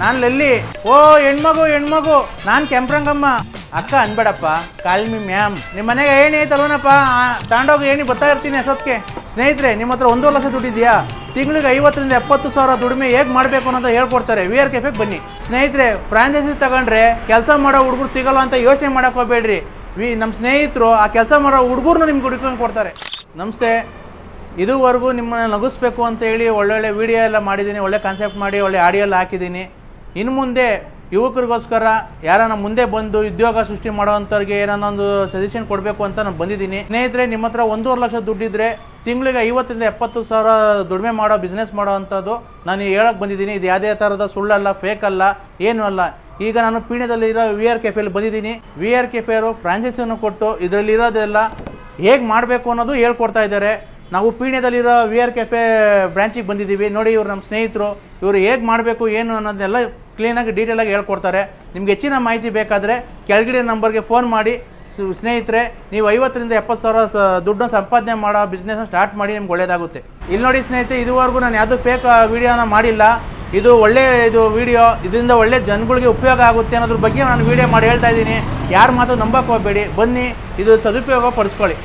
ನಾನು ಲಲ್ಲಿ ಓ, ಹೆಣ್ಮಗು ಹೆಣ್ಮಗು, ನಾನು ಕೆಂಪ್ರಂಗಮ್ಮ. ಅಕ್ಕ ಅನ್ಬೇಡಪ್ಪ ಕಾಲ್ಮಿ ಮ್ಯಾಮ್ ನಿಮ್ಮ ಮನೆಗೆ ಏಣಿ ಐತಲ್ವನಪ್ಪ ತಗೊಂಡೋಗಿ ಏಣಿ ಬರ್ತಾ ಇರ್ತೀನಿ ಅಷ್ಟೊತ್ತಿಗೆ ಸ್ನೇಹಿತರೆ ನಿಮ್ಮ ಹತ್ರ ಒಂದೂವರೆ ಲಕ್ಷ ದುಡ್ಡಿದ್ಯಾ ತಿಂಗಳಿಗೆ ಐವತ್ತರಿಂದ ಎಪ್ಪತ್ತು ಸಾವಿರ ದುಡಿಮೆ ಹೇಗೆ ಮಾಡಬೇಕು ಅನ್ನೋದು ಹೇಳ್ಕೊಡ್ತಾರೆ. ವಿ ಆರ್ ಕೆಫೆಗೆ ಬನ್ನಿ. ಸ್ನೇಹಿತರೆ ಫ್ರಾಂಚೈಸಿ ತಗೊಂಡ್ರೆ ಕೆಲಸ ಮಾಡೋ ಹುಡುಗರು ಸಿಗಲ್ಲ ಅಂತ ಯೋಚನೆ ಮಾಡಕ್ಕೆ ಹೋಗ್ಬೇಡ್ರಿ. ವಿ ನಮ್ಮ ಸ್ನೇಹಿತರು ಆ ಕೆಲಸ ಮಾಡೋ ಹುಡುಗರನ್ನ ನಿಮ್ಗೆ ಹುಡುಕೊಂಡು ಕೊಡ್ತಾರೆ. ನಮಸ್ತೆ, ಇದುವರೆಗೂ ನಿಮ್ಮನ್ನ ನಗಿಸ್ಬೇಕು ಅಂತ ಹೇಳಿ ಒಳ್ಳೊಳ್ಳೆ ವಿಡಿಯೋ ಎಲ್ಲ ಮಾಡಿದ್ದೀನಿ ಒಳ್ಳೆ ಕಾನ್ಸೆಪ್ಟ್ ಮಾಡಿ, ಒಳ್ಳೆ ಆಡಿಯೋ ಎಲ್ಲ ಹಾಕಿದ್ದೀನಿ ಇನ್ನು ಮುಂದೆ ಯುವಕರಿಗೋಸ್ಕರ ಯಾರನ್ನ ಮುಂದೆ ಬಂದು ಉದ್ಯೋಗ ಸೃಷ್ಟಿ ಮಾಡೋವಂಥವ್ರಿಗೆ ಏನಾನ ಒಂದು ಸಜೆಷನ್ ಕೊಡಬೇಕು ಅಂತ ನಾನು ಬಂದಿದ್ದೀನಿ. ಸ್ನೇಹಿತರೆ, ನಿಮ್ಮ ಹತ್ರ ಒಂದೂವರೆ ಲಕ್ಷ ದುಡ್ಡಿದ್ರೆ ತಿಂಗಳಿಗೆ ಐವತ್ತರಿಂದ ಎಪ್ಪತ್ತು ಸಾವಿರ ದುಡಿಮೆ ಮಾಡೋ ಬಿಸ್ನೆಸ್ ಮಾಡೋ ಅಂಥದ್ದು ನಾನು ಹೇಳಕ್ಕೆ ಬಂದಿದ್ದೀನಿ. ಇದು ಯಾವುದೇ ಥರದ ಸುಳ್ಳಲ್ಲ ಫೇಕ್ ಅಲ್ಲ, ಏನೂ ಅಲ್ಲ. ಈಗ ನಾನು ಪೀಣ್ಯದಲ್ಲಿರೋ ವಿ ಆರ್ ಕೆಫೆಯಲ್ಲಿ ಬಂದಿದ್ದೀನಿ. ವಿ ಆರ್ ಕೆಫೆಯವರು ಫ್ರಾಂಚೈಸಿಯನ್ನು ಕೊಟ್ಟು ಇದರಲ್ಲಿರೋದೆಲ್ಲ ಹೇಗೆ ಮಾಡಬೇಕು ಅನ್ನೋದು ಹೇಳ್ಕೊಡ್ತಾ ಇದ್ದಾರೆ. ನಾವು ಪೀಣ್ಯದಲ್ಲಿರೋ ವಿ ಆರ್ ಕೆಫೆ ಬ್ರಾಂಚಿಗೆ ಬಂದಿದ್ದೀವಿ. ನೋಡಿ ಇವ್ರು ನಮ್ಮ ಸ್ನೇಹಿತರು, ಇವರು ಹೇಗೆ ಮಾಡಬೇಕು, ಏನು ಅನ್ನೋದನ್ನೆಲ್ಲ ಕ್ಲೀನಾಗಿ ಡೀಟೇಲಾಗಿ ಹೇಳ್ಕೊಡ್ತಾರೆ. ನಿಮ್ಗೆ ಹೆಚ್ಚಿನ ಮಾಹಿತಿ ಬೇಕಾದರೆ ಕೆಳಗಡೆ ನಂಬರ್ಗೆ ಫೋನ್ ಮಾಡಿ. ಸ್ನೇಹಿತರೆ, ನೀವು ಐವತ್ತರಿಂದ ಎಪ್ಪತ್ತು ಸಾವಿರ ದುಡ್ಡನ್ನು ಸಂಪಾದನೆ ಮಾಡೋ ಬಿಸ್ನೆಸ್ನ ಸ್ಟಾರ್ಟ್ ಮಾಡಿ, ನಿಮ್ಗೆ ಒಳ್ಳೇದಾಗುತ್ತೆ. ಇಲ್ಲಿ ನೋಡಿ ಸ್ನೇಹಿತರೆ, ಇದುವರೆಗೂ ನಾನು ಯಾವುದೂ ಫೇಕ್ ವೀಡಿಯೋನ ಮಾಡಿಲ್ಲ. ಇದು ಒಳ್ಳೆ, ಇದು ವಿಡಿಯೋ ಇದರಿಂದ ಒಳ್ಳೆ ಜನಗಳಿಗೆ ಉಪಯೋಗ ಆಗುತ್ತೆ ಅನ್ನೋದ್ರ ಬಗ್ಗೆ ನಾನು ವೀಡಿಯೋ ಮಾಡಿ ಹೇಳ್ತಾ ಇದ್ದೀನಿ. ಯಾರು ಮಾತು ನಂಬಕ್ಕೆ ಹೋಗಬೇಡಿ. ಬನ್ನಿ, ಇದು ಸದುಪಯೋಗ ಪಡಿಸ್ಕೊಳ್ಳಿ.